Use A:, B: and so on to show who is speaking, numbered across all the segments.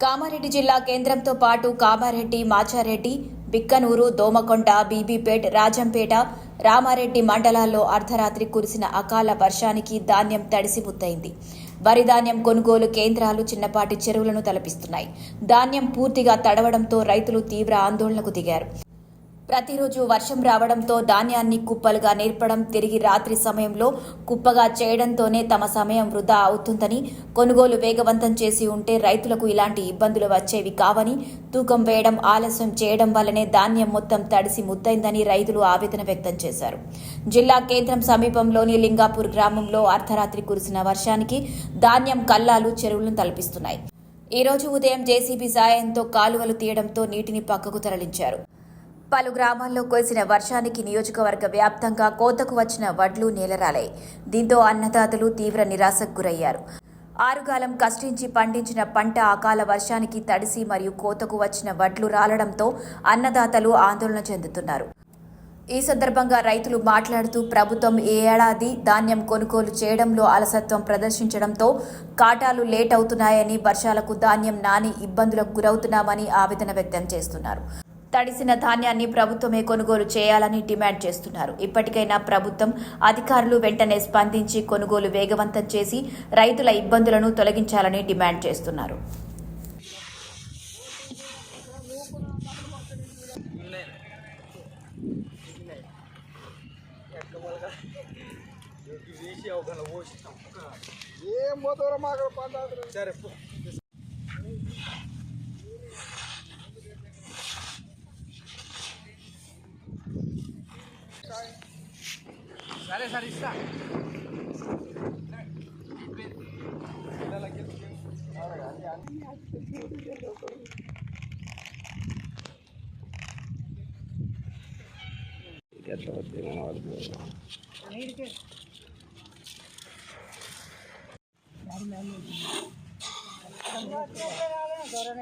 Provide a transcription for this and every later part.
A: కామారెడ్డి జిల్లా కేంద్రంతో పాటు కామారెడ్డి మాచారెడ్డి బిక్కనూరు దోమకొండ బీబీపేట్ రాజంపేట రామారెడ్డి మండలాల్లో అర్ధరాత్రి కురిసిన అకాల వర్షానికి ధాన్యం తడిసి ముద్దయింది. వరి ధాన్యం కొనుగోలు కేంద్రాలు చిన్నపాటి చెరువులను తలపిస్తున్నాయి. ధాన్యం పూర్తిగా తడవడంతో రైతులు తీవ్ర ఆందోళనకు దిగారు. ప్రతిరోజు వర్షం రావడంతో ధాన్యాన్ని కుప్పలుగా నేర్పడం తిరిగి రాత్రి సమయంలో కుప్పగా చేయడంతోనే తమ సమయం వృధా అవుతుందని కొనుగోలు వేగవంతం చేసి ఉంటే రైతులకు ఇలాంటి ఇబ్బందులు వచ్చేవి కావని తూకం వేయడం ఆలస్యం చేయడం వల్లనే ధాన్యం మొత్తం తడిసి ముద్దైందని రైతులు ఆవేదన వ్యక్తం చేశారు. జిల్లా కేంద్రం సమీపంలోని లింగాపూర్ గ్రామంలో అర్ధరాత్రి కురిసిన వర్షానికి ధాన్యం కల్లాలు చెరువులను తలపిస్తున్నాయి. ఈ రోజు ఉదయం జేసీబీ సాయంతో కాలువలు తీయడంతో నీటిని పక్కకు తరలించారు. పలు గ్రామాల్లో కురిసిన వర్షానికి నియోజకవర్గ వ్యాప్తంగా కోతకు వచ్చిన వడ్లు నేలరాలాయి దీంతో అన్నదాతలు తీవ్ర నిరాశకు గురయ్యారు. ఆరుగాలం కష్టించి పండించిన పంట అకాల వర్షానికి తడిసి మరియు కోతకు వచ్చిన వడ్లు రాలడంతో అన్నదాతలు ఆందోళన చెందుతున్నారు. ఈ సందర్భంగా రైతులు మాట్లాడుతూ ప్రభుత్వం ఏ ఏడాది ధాన్యం కొనుగోలు చేయడంలో అలసత్వం ప్రదర్శించడంతో కాటాలు లేట్ అవుతున్నాయని వర్షాలకు ధాన్యం నాని ఇబ్బందులకు గురవుతున్నామని ఆవేదన వ్యక్తం చేస్తున్నారు. తడిసిన ధాన్యాన్ని ప్రభుత్వమే కొనుగోలు చేయాలని డిమాండ్ చేస్తున్నారు. ఇప్పటికైనా ప్రభుత్వం అధికారులు వెంటనే స్పందించి కొనుగోలు వేగవంతం చేసి రైతుల ఇబ్బందులను తొలగించాలని డిమాండ్ చేస్తున్నారు.
B: ఏం మాకు పంట సరే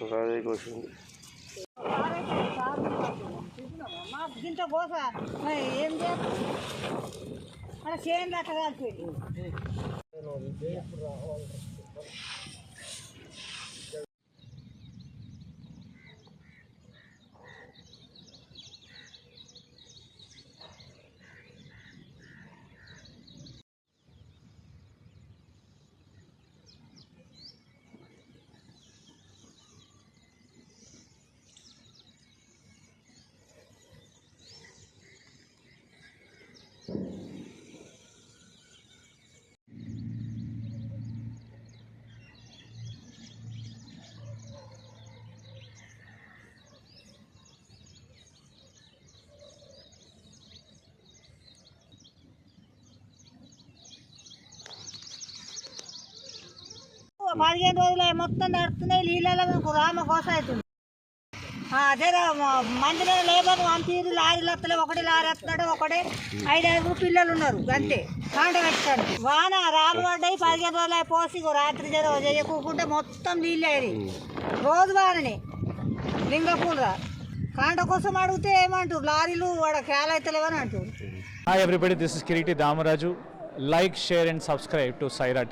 B: సరే సరే
C: కోస ఏం చేయాలి చేయండి అట్లా కాదు పదిహేను రోజులు మొత్తం నడుస్తున్నాయి నీళ్ళలో మనకు రామ కోస అవుతుంది. అదే మందిలో లేబర్ పంపిరు లారీలు వస్తలే ఒకటి లారీ వస్తున్నాడు ఒకటే ఐదు పిల్లలు ఉన్నారు అంతే. కాంట పెట్టాడు వాన రాళ్ళు పడ్డాయి పదిహేను రోజులు పోసి రాత్రి జర చేయకుంటే మొత్తం నీళ్ళు అయ్యి రోజు వాననే. లింగపూర్ కాంట కోసం అడిగితే ఏమంటారు లారీలు వాడ కేల అవుతలేవని అంటారు
D: Hi everybody, this is Kiriti Damaraju. Like, share and subscribe to Saira